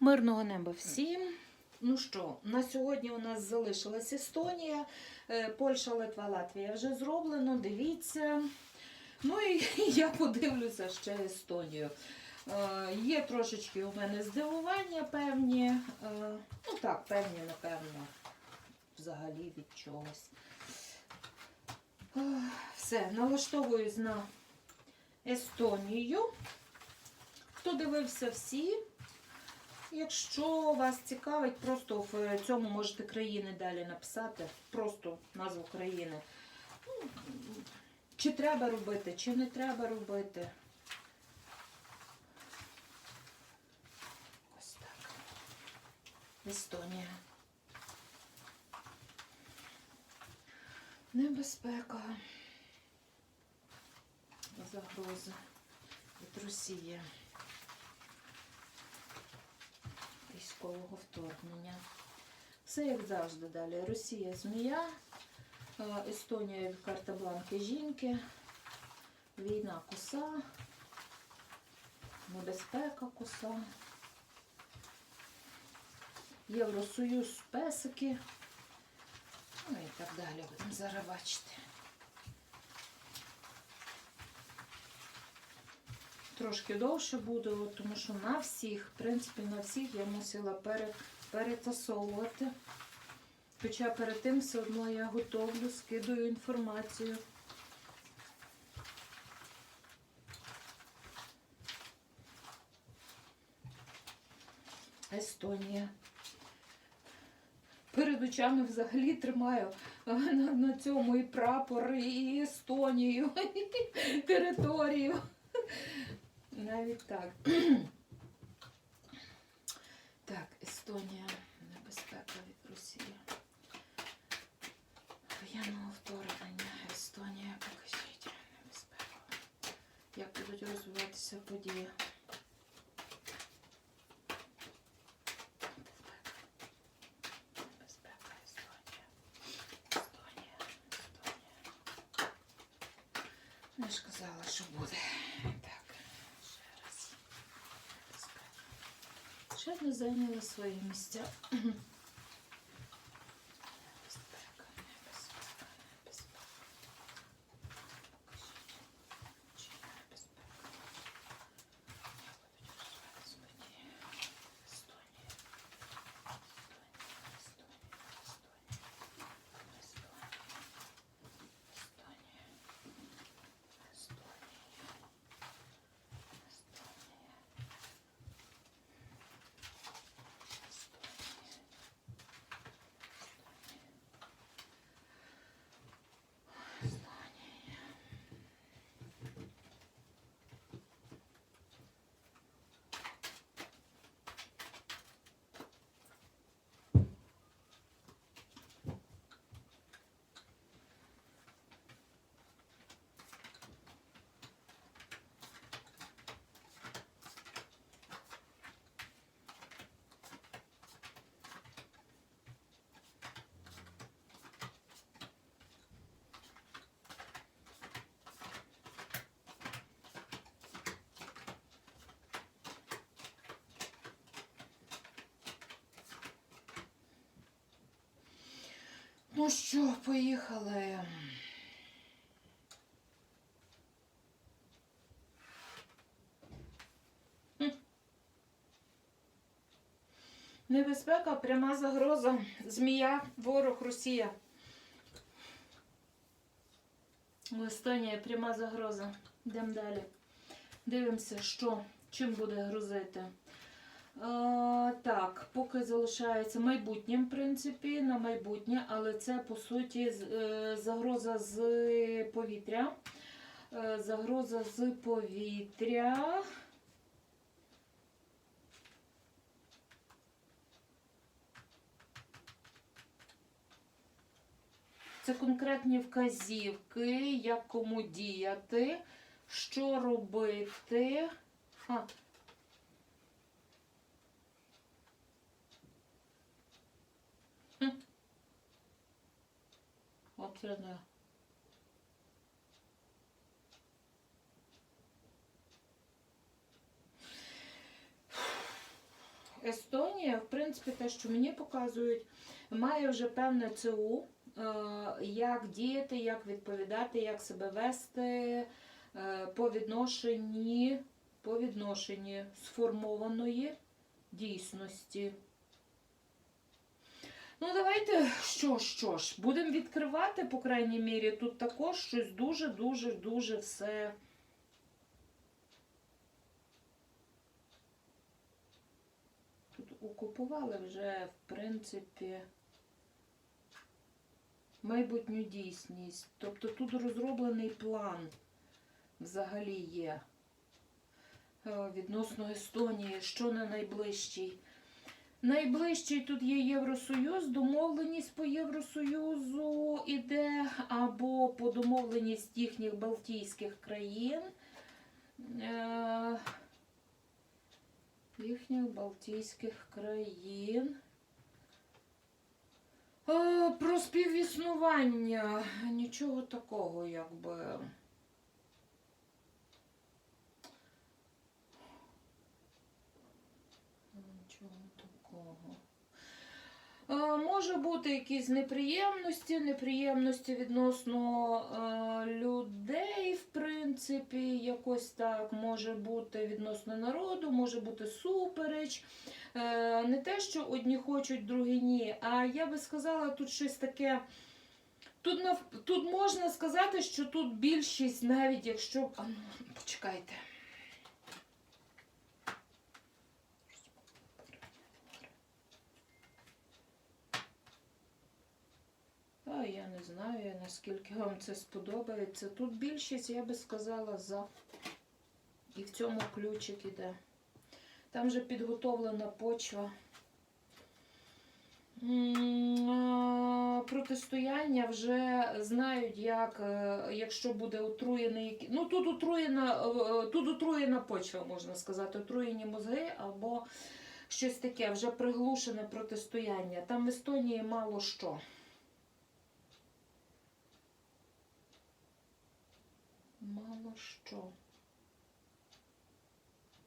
Мирного неба всім. Ну що, на сьогодні у нас залишилась Естонія, е, Польща, Литва, Латвія вже зроблено. Дивіться. Ну і я подивлюся ще Естонію. Е, Є трошечки у мене здивування певні. Е, Ну так, певні, напевно, взагалі від чогось. Е, Все, налаштовуюсь на Естонію. Хто дивився всі, Якщо вас цікавить, просто в цьому можете країни далі написати, просто назву країни. Ну, Чи треба робити, чи не треба робити. Ось так. Естонія. Небезпека. Загроза від Росії. Військового вторгнення. Все як завжди далі. Росія змія, е, Естонія карта бланки жінки, війна коса, небезпека коса, Євросоюз песики. Ну і так далі. Будемо зараз бачити. Трошки довше буде, тому що на всіх, в принципі, на всіх я мусила пере, перетасовувати. Хоча перед тим все одно я готовлю, скидаю інформацію. Естонія. Перед очами взагалі тримаю на, на цьому і прапор, і Естонію, і територію. Навіть так. Так, Естонія, небезпека від Росії. Воєнного вторгнення. Естонія, покажіть небезпеку. Як будуть розвиватися події? Небезпека. Я ж казала, що буде. Так, ще раз. Ще зайняли свої місця. Ну що, поїхали. Небезпека, пряма загроза, змія, ворог, Росія. Естонія, пряма загроза. Йдемо далі. Дивимося, що, чим буде грузити. Так, поки залишається майбутнім, в принципі, на майбутнє, але це по суті е, загроза з повітря. Е, Загроза з повітря. Це конкретні вказівки, як кому діяти, що робити. А, Оце. Естонія, в принципі, те, що мені показують, має вже певне ЦУ, е, як діяти, як відповідати, як себе вести е, по відношенні, по відношенні сформованої дійсності. Ну, давайте, що, що ж, будемо відкривати, по крайній мірі, тут також щось дуже-дуже дуже все. Тут окупували вже, в принципі, майбутню дійсність. Тобто тут розроблений план взагалі є е, відносно Естонії, що на найближчий. Найближчий тут є Євросоюз, домовленість по Євросоюзу іде, або по домовленість їхніх Балтійських країн. Е, їхніх Балтійських країн. Е, Про співіснування. Нічого такого, якби. Нічого такого. Е, Може бути якісь неприємності, неприємності відносно е, людей, в принципі, якось так може бути відносно народу, може бути супереч. Е, не те, що одні хочуть, другі ні. А я би сказала, тут щось таке. Тут, тут можна сказати, що тут більшість, навіть якщо. А, ну, почекайте. А я не знаю, наскільки вам це сподобається. Тут більшість, я би сказала, за. І в цьому ключик іде. Там вже підготовлена почва. Протистояння вже знають, як, е, якщо буде отруєний. Ну, тут отруєна, е, тут отруєна почва, можна сказати, отруєні мозги або щось таке, вже приглушене протистояння. Там в Естонії мало що. Мало що.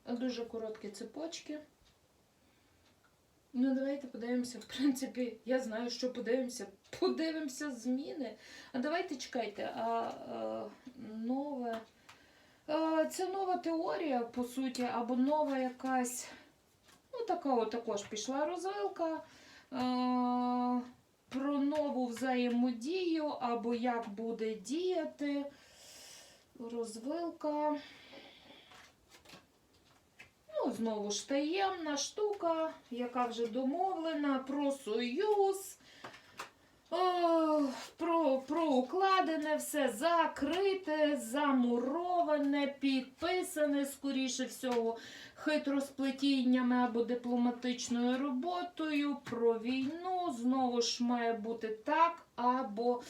Дуже короткі цепочки. Ну, давайте подивимося. В принципі, я знаю, що подивимося. Подивимося зміни. А давайте чекайте, а, а нове. А, це нова теорія, по суті, або нова якась. Ну, така от також пішла розвилка. А, про нову взаємодію, або як буде діяти. Розвилка. Ну, знову ж таємна штука, яка вже домовлена про союз, о, про, про укладене, все закрите, замуроване, підписане, скоріше всього, хитросплетіннями або дипломатичною роботою, про війну. Знову ж має бути так, або.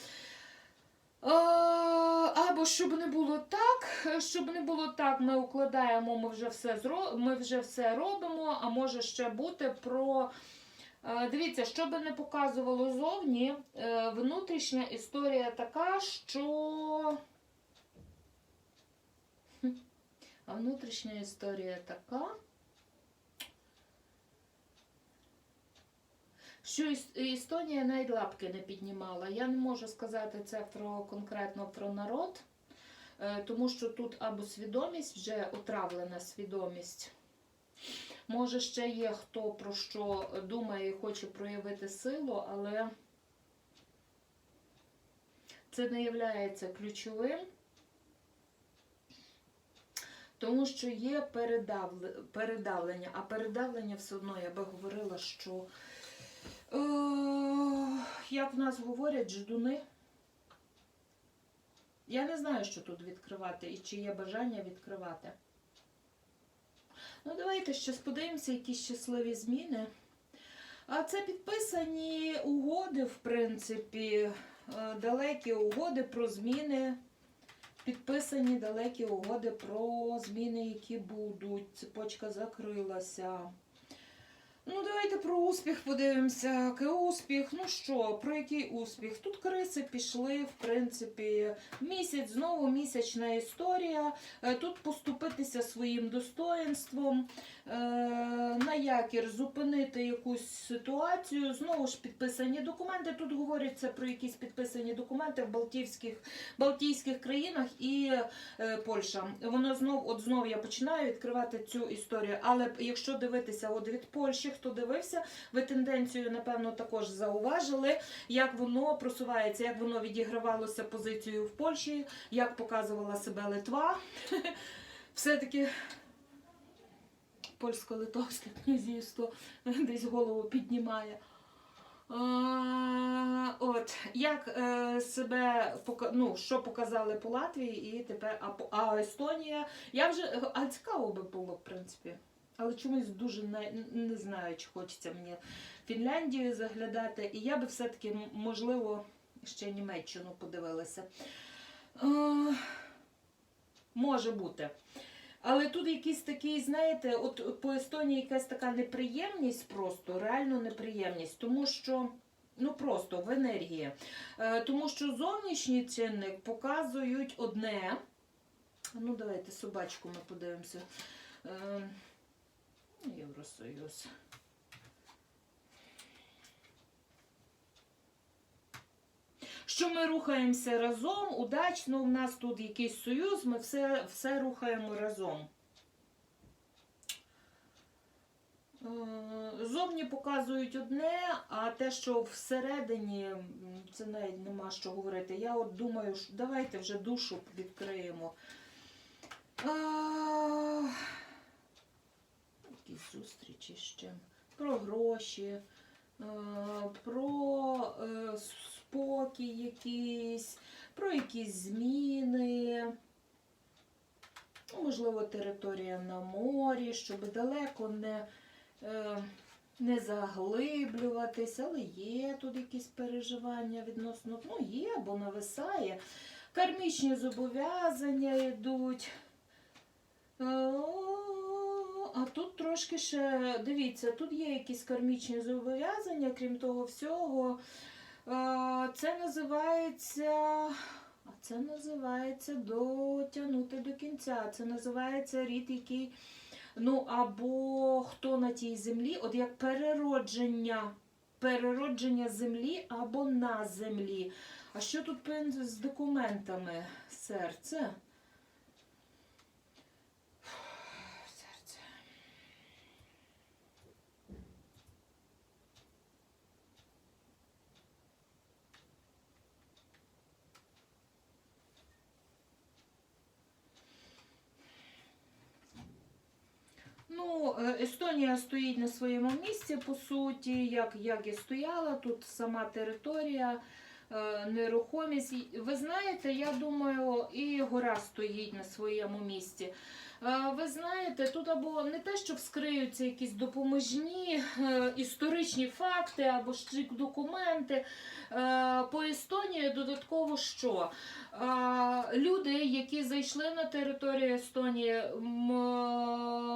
Або щоб не було так, щоб не було так, ми укладаємо, ми вже все зро... ми вже все робимо, а може ще бути про. Е, Дивіться, що би не показувало зовні, е, внутрішня історія така, що. А внутрішня історія така. Що Естонія навіть лапки не піднімала. Я не можу сказати це про конкретно про народ, е, тому що тут або свідомість, вже отравлена свідомість. Може, ще є хто про що думає і хоче проявити силу, але це не є ключовим, тому що є передавлення, а передавлення все одно, я би говорила, що як в нас говорять, ждуни. Я не знаю, що тут відкривати і чи є бажання відкривати. Ну, давайте ще подивимося, якісь щасливі зміни. А це підписані угоди, в принципі, е, далекі угоди про зміни. Підписані далекі угоди про зміни, які будуть. Цепочка закрилася. Ну, давайте про успіх подивимося. Який успіх? Ну що, про який успіх? Тут криси пішли, в принципі, місяць, знову місячна історія. Е, Тут поступитися своїм достоинством. Е, на якір зупинити якусь ситуацію. Знову ж підписані документи. Тут говориться про якісь підписані документи в Балтійських, Балтійських країнах і е, Польща. Воно знов, от знов я починаю відкривати цю історію. Але якщо дивитися от від Польщі, хто дивився, ви тенденцію, напевно, також зауважили, як воно просувається, як воно відігравалося позицію в Польщі, як показувала себе Литва. Все-таки польсько-литовське князівство десь голову піднімає. От, як е, себе ну, що показали по Латвії і тепер а Естонія. Я вже а цікаво би було, в принципі. Але чомусь дуже не, не знаю, чи хочеться мені Фінляндію заглядати. І я би все-таки, можливо, ще Німеччину подивилася. Е, може бути. Але тут якийсь такий, знаєте, от по Естонії якась така неприємність просто, реально неприємність, тому що. Ну просто в енергії. Е, тому що зовнішній чинник показують одне. Ну, давайте собачку ми подивимося. Е, Євросоюз. Що ми рухаємося разом, удачно, у нас тут якийсь союз, ми все, все рухаємо разом. Е, Зовні показують одне, а те, що всередині, це навіть нема що говорити. Я от думаю, що давайте вже душу відкриємо. Якісь зустрічі ще. Про гроші, е, про е, спокій якийсь, про якісь зміни. Ну, Можливо, територія на морі, щоб далеко не, е, не заглиблюватись, але є тут якісь переживання відносно, ну є, бо нависає. Кармічні зобов'язання йдуть. А тут трошки ще, дивіться, тут є якісь кармічні зобов'язання, крім того всього. Це називається. А це називається дотягнути до кінця. Це називається рід, який. Ну, або хто на тій землі, от як переродження, переродження землі або на землі. А що тут з документами? Серце. Ну, е, Естонія стоїть на своєму місці, по суті, як, як і стояла, тут сама територія, е, нерухомість. Ви знаєте, я думаю, і гора стоїть на своєму місці. Е, Ви знаєте, тут або не те, що вскриються якісь допоможні е, історичні факти або документи. Е, По Естонії додатково що? Люди, які зайшли на територію Естонії,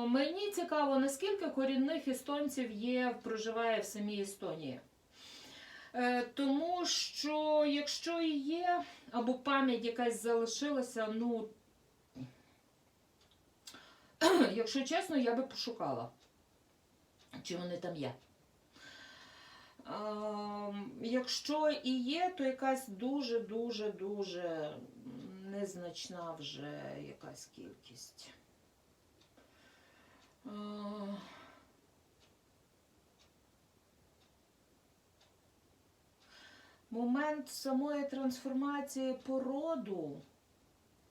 мені цікаво, наскільки корінних естонців є, проживає в самій Естонії. Е, Тому що якщо і є, або пам'ять якась залишилася, ну, якщо чесно, я би пошукала, чи вони там є. Ем, Якщо і є, то якась дуже-дуже дуже незначна вже якась кількість. Момент самої трансформації породу,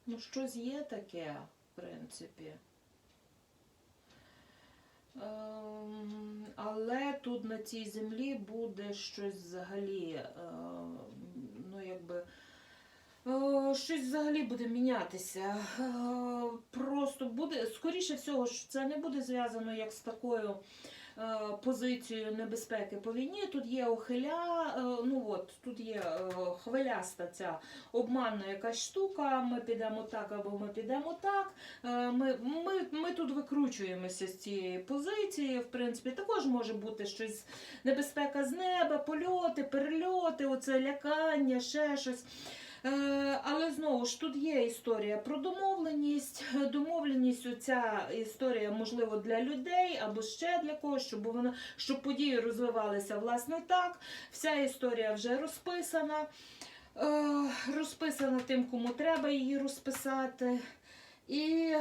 ну щось є таке, в принципі. Ем, Але тут на цій землі буде щось взагалі, ем, ну якби. е, Щось взагалі буде мінятися. Е, Просто буде, скоріше всього, що це не буде зв'язано як з такою е, позицією небезпеки по війні. Тут є охиля, е, ну от, тут є е, хвиляста ця обманна якась штука. Ми підемо так або ми підемо так. Ми, ми, ми тут викручуємося з цієї позиції. В принципі, також може бути щось небезпека з неба, польоти, перельоти, оце лякання, ще щось. Е, але знову ж тут є історія про домовленість. Домовленість, оця історія, можливо, для людей або ще для когось, щоб вона щоб події розвивалися власне так. Вся історія вже розписана. Е, розписана тим, кому треба її розписати. І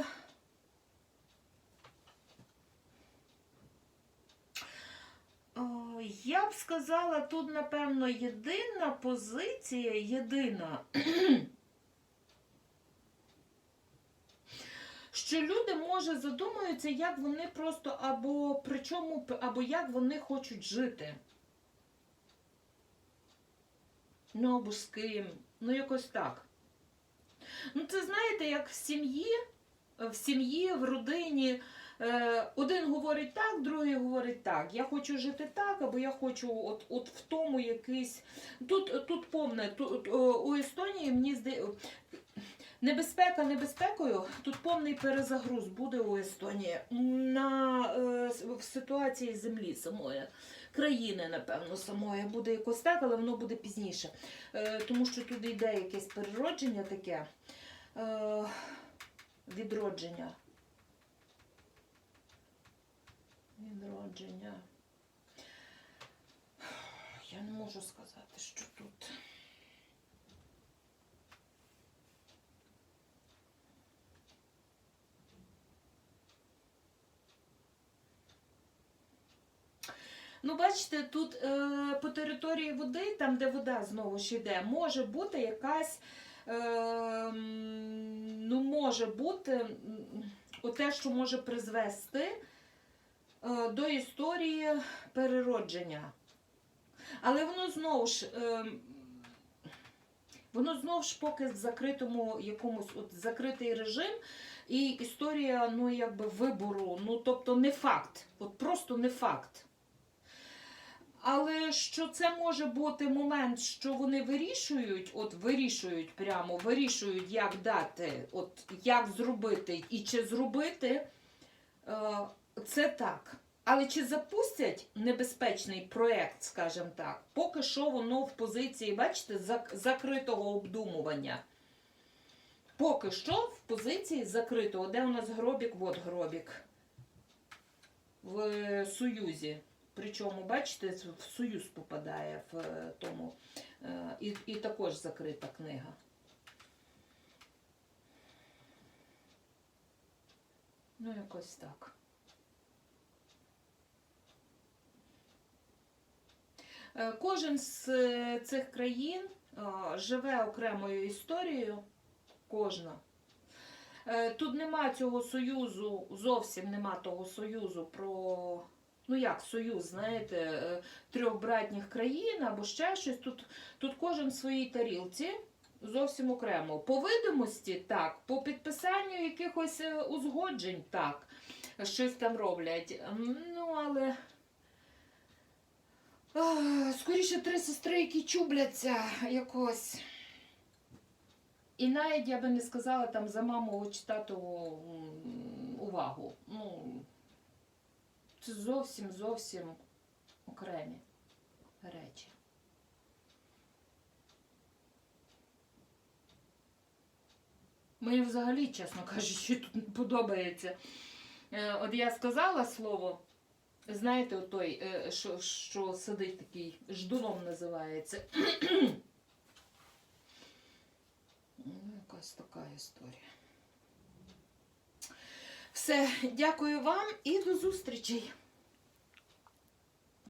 О, я б сказала, тут, напевно, єдина позиція, єдина, що люди, може, задумуються, як вони просто або при чому, або як вони хочуть жити. Ну, або з ким. Ну, якось так. Ну, це знаєте, як в сім'ї, в сім'ї, в родині. Е, один говорить так, другий говорить так. Я хочу жити так, або я хочу от, от в тому якийсь. Тут, тут повне, тут, у Естонії мені здається. Небезпека небезпекою, тут повний перезагруз буде у Естонії на, е, в ситуації землі самої, країни, напевно, самої. Буде якось так, але воно буде пізніше. Е, тому що тут йде якесь переродження таке, відродження. Відродження. Я не можу сказати, що тут. Ну, бачите, тут е, по території води, там, де вода знову ж йде, може бути якась, е, ну, може бути м, оте, що може призвести до історії переродження. Але воно знову ж. Е, Воно знову ж поки в закритому якомусь от закритий режим, і історія, ну якби вибору, ну тобто не факт, от просто не факт. Але що це може бути момент, що вони вирішують, от вирішують прямо, вирішують, як дати, от як зробити і чи зробити, е, це так. Але чи запустять небезпечний проєкт, скажімо так, поки що воно в позиції, бачите, зак- закритого обдумування. Поки що в позиції закритого. Де у нас гробік? От гробік. В е, Союзі. Причому, бачите, в Союз попадає в е, тому. е, І, і також закрита книга. Ну, якось так. Е, Кожен з е, цих країн е, живе окремою історією. Кожна. Е, Тут нема цього союзу, зовсім нема того союзу про. Ну як союз, знаєте, е, трьох братніх країн або ще щось. Тут, тут кожен в своїй тарілці зовсім окремо. По видимості так, по підписанню якихось е, узгоджень так, щось там роблять. Ну, але. Скоріше три сестри, які чубляться якось. І навіть я би не сказала там за маму чи татову увагу. Ну, це зовсім зовсім окремі речі. Мені взагалі, чесно кажучи, тут не подобається. Е, От я сказала слово, знаєте, той, е, що, що сидить такий, ждуном називається. Ну, якась така історія. Все, дякую вам і до зустрічей.